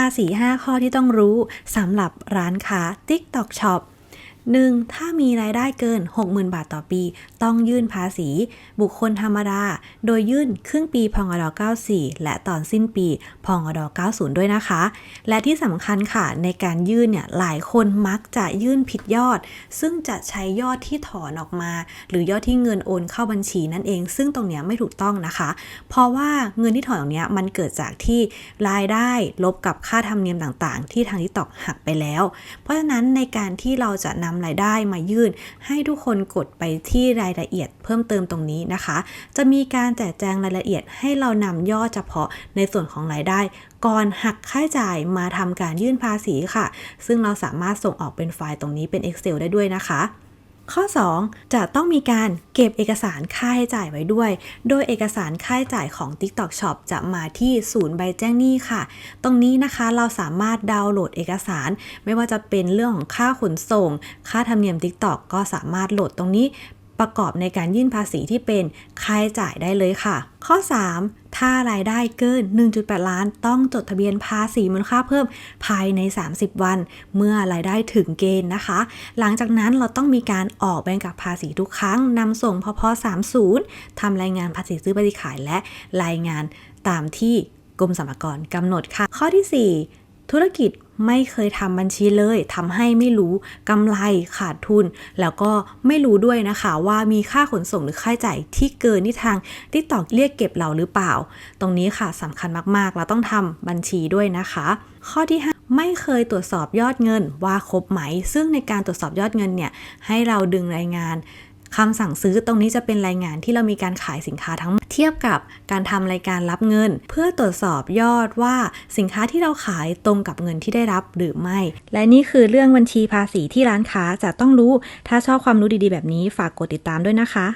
าษี5ข้อที่ต้องรู้สำหรับร้านค้า TikTok Shop 1. ถ้ามีรายได้เกิน 60,000 บาทต่อปี ต้องยื่นภาษี บุคคลธรรมดา โดยยื่นครึ่งปีพงด94 และตอนสิ้นปีพงด90 ด้วยนะคะ และที่สำคัญค่ะ ในการยื่นเนี่ย หลายคนมักจะยื่นผิดยอด ซึ่งจะใช้ยอดที่ถอนออกมา หรือยอดที่เงินโอนเข้าบัญชีนั่นเอง ซึ่งตรงเนี้ยไม่ถูกต้องนะคะ เพราะว่าเงินที่ถอนตรงเนี้ยมันเกิดจากที่รายได้ลบกับค่าธรรมเนียมต่างๆ ที่ทางที่ตอกหักไปแล้ว เพราะฉะนั้นในการที่เราจะนำรายได้มายื่น ให้ทุกคนกดไปที่รายละเอียดเพิ่มเติมตรงนี้นะคะ จะมีการแจกแจงรายละเอียดให้เรานำย่อเฉพาะในส่วนของรายได้ ก่อนหักค่าใช้จ่ายมาทำการยื่นภาษีค่ะ ซึ่งเราสามารถส่งออกเป็นไฟล์ตรงนี้เป็น Excel ได้ด้วยนะคะ ข้อ 2 จะต้องมีการเก็บเอกสารค่าใช้จ่ายไว้ด้วย โดยเอกสารค่าใช้จ่ายของ TikTok Shop จะมาที่ศูนย์ใบแจ้งหนี้ค่ะ ตรงนี้นะคะเราสามารถดาวน์โหลดเอกสาร ไม่ว่าจะเป็นเรื่องของค่าขนส่ง ค่าธรรมเนียม TikTok ก็สามารถโหลดตรงนี้ ประกอบในการยื่นภาษีที่เป็นค่าใช้จ่ายได้เลยค่ะ ข้อ 3 ถ้ารายได้เกิน 1.8 ล้าน ต้องจดทะเบียนภาษีมูลค่าเพิ่มภายใน 30 วัน เมื่อรายได้ถึงเกณฑ์นะคะ หลังจากนั้นเราต้องมีการออกใบกำกับภาษีทุกครั้งนำส่งพพ30ทำรายงานภาษีซื้อภาษีขายและรายงานตามที่กรมสรรพากรกำหนดค่ะ ข้อที่ 4 ธุรกิจไม่เคยทำบัญชีเลยทำให้ไม่รู้กำไรขาดทุน แล้วก็ไม่รู้ด้วยนะคะว่ามีค่าขนส่งหรือค่าใช้จ่ายที่เกินที่ทางที่ตอกเรียกเก็บเราหรือเปล่า ตรงนี้ค่ะสำคัญมากๆ เราต้องทำบัญชีด้วยนะคะ ข้อที่ 5 ไม่เคยตรวจสอบยอดเงินว่าครบไหม ซึ่งในการตรวจสอบยอดเงินเนี่ยให้เราดึงรายงาน คำสั่งซื้อตรงนี้จะเป็นรายงานที่เรามีการขายสินค้าทั้งเทียบกับการทำรายการรับเงิน เพื่อตรวจสอบยอดว่าสินค้าที่เราขายตรงกับเงินที่ได้รับหรือไม่ และนี่คือเรื่องบัญชีภาษีที่ร้านค้าจะต้องรู้ ถ้าชอบความรู้ดีๆ แบบนี้ฝากกดติดตามด้วยนะคะ